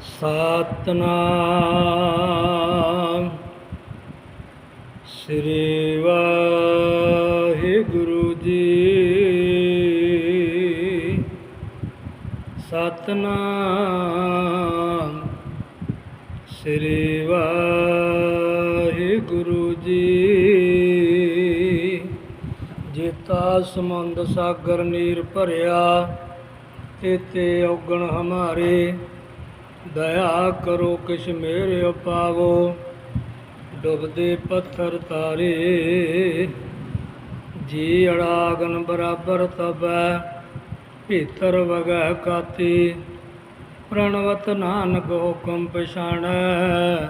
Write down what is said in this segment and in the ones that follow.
ਸਤਨਾਮ। ਸ੍ਰੀ ਵਾਹਿਗੁਰੂ ਜੀ। ਸਤਨਾਮ। ਸ੍ਰੀ ਵਾਹਿਗੁਰੂ ਜੀ। ਜੇਤਾ ਸਮੁੰਦ ਸਾਗਰ ਨੀਰ ਭਰਿਆ ਤੇਤੇ ਔਗਣ ਹਮਾਰੇ। ਦਇਆ ਕਰੋ ਕਿਛ ਮੇਰੇ ਉਪਾਵੋ ਡੁੱਬਦੇ ਪੱਥਰ ਤਾਰੇ ਜੀ ਅੜਾਗਨ ਬਰਾਬਰ ਤਬੈ ਭੀਤਰ ਵਗੈ ਕਾਤੀ। ਪ੍ਰਣਵਤ ਨਾਨਕ ਹੁਕਮ ਪਛਾਣੈ,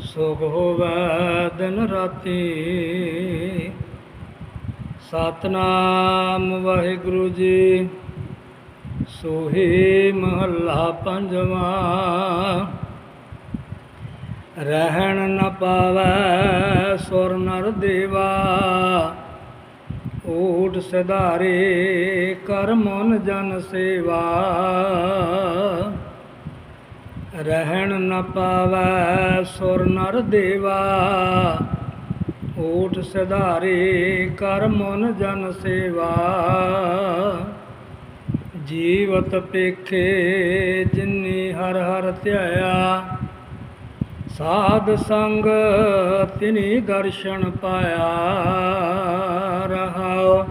ਸੁਖ ਹੋਵੈ ਦਿਨ ਰਾਤੀ। ਸਤਨਾਮ ਵਾਹਿਗੁਰੂ ਜੀ। ਸੋਹੇ ਮਹੱਲਾ ਪੰਜਵਾ। ਰਹਿਣ ਨ ਪਾਵੈ ਸੁਰ ਨਰ ਦੇਵਾ। ਊਠ ਸਿਧਾਰੇ ਕਰਮਨ ਜਨ ਸੇਵਾ। ਰਹਿਣ ਨ ਪਾਵੈ ਸੁਰ ਨਰ ਦੇਵਾ। ਊਠ ਸਿਧਾਰੇ ਕਰਮਨ ਜਨ ਸੇਵਾ। ਜੀਵਤ ਪੇਖੇ ਜਿਨੀ ਹਰ ਹਰ ਧਿਆਇਆ। ਸਾਧ ਸੰਗ ਤਿਨੀ ਦਰਸ਼ਨ ਪਾਇਆ ਰਹਾਉ।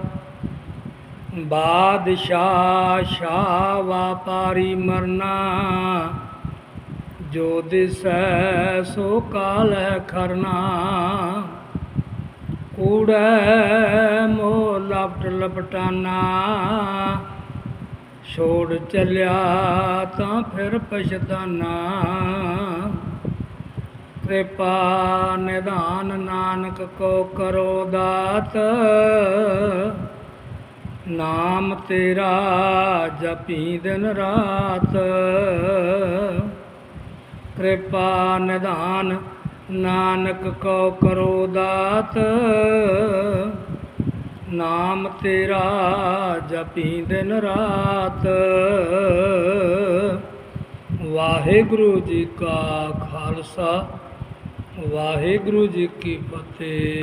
ਬਾਦਸ਼ਾਹ ਸ਼ਾਹ ਵਾਪਾਰੀ ਮਰਨਾ, ਜੋ ਦਿਸੈ ਸੋ ਕਾਲ ਖਰਨਾ। ਕੂੜੈ ਮੋ ਲਪਟ ਲਪਟਾਨਾ ਛੋੜ ਚੱਲਿਆ ਤਾਂ ਫਿਰ ਪਛਤਾਨਾ। ਕਿਰਪਾ ਨਿਧਾਨ ਨਾਨਕ ਕੋ ਕਰੋ ਦਾਤ। ਨਾਮ ਤੇਰਾ ਜਪੀ ਦਿਨ ਰਾਤ। ਕਿਰਪਾ ਨਿਧਾਨ ਨਾਨਕ ਕੋ ਕਰੋ ਦਾਤ। ਨਾਮ ਤੇਰਾ ਜਪੀ ਦਿਨ ਰਾਤ। ਵਾਹਿਗੁਰੂ ਜੀ ਕਾ ਖਾਲਸਾ ਵਾਹਿਗੁਰੂ ਜੀ ਕੀ ਫਤਿਹ।